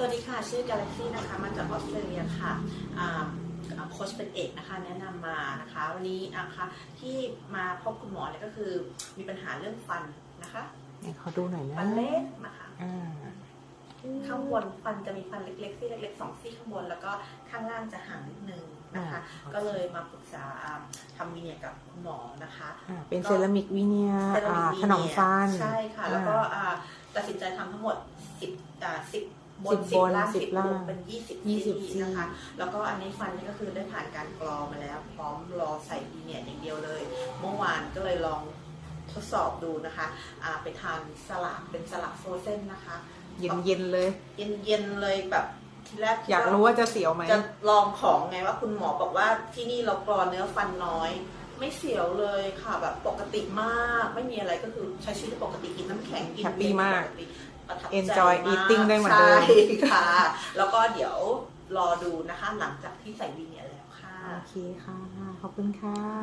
สวัสดีค่ะ ชื่อกาแล็กซี่นะคะ มาจากออสเตรเลียค่ะอ่าอ่าโค้ชเป็นเอกนะคะ แนะนำมานะคะ วันนี้นะคะที่มาพบคุณหมอเนี่ยก็คือมีปัญหาเรื่องฟันนะคะไหนขอดูหน่อยนะฟันเล็กนะคะอ่าข้างบนฟันจะมีฟันเล็กๆซี่เล็กๆสองซี่ข้างบน แล้วก็ข้างล่างจะห่างนิดนึงนะคะ ก็เลยมาปรึกษาอ่าทำวีเนียร์กับคุณหมอนะคะอ่าเป็นเซรามิกวิเนียเซรามิกถนอมฟัน ใช่ค่ะ แล้วก็อ่าตัดสินใจทำทั้งหมด10อ่า10 บน10 10บนล่าง10 10ล่างบวกเป็น20 20ซี่นะคะ แล้วก็อันนี้ฟันนี่ก็คือได้ผ่านการกรอมาแล้ว พร้อมรอใส่ดีเนียร์อย่างเดียวเลย เมื่อวานก็เลยลองทดสอบดูนะคะอ่าไปทานสลัดเป็นสลัดโฟรเซนนะคะ เย็นเย็นๆเลย เย็นๆเลยแบบทีแรกคิดอยากรู้ว่าจะเสียวไหมจะลองของไงว่าคุณหมอบอกว่าที่นี่เรากรอเนื้อฟันน้อย ไม่เสียวเลยค่ะแบบปกติมาก ไม่มีอะไรก็คือใช้ชีวิตปกติกินน้ำแข็งกินแฮปปี้มาก ปติประทับใจ Enjoy มาก eating ได้เหมือนเดิม ใช่ค่ะ แล้วก็เดี๋ยวรอดูนะคะหลังจากที่ใส่วีเนียร์แล้วค่ะ โอเคค่ะ ขอบคุณค่ะ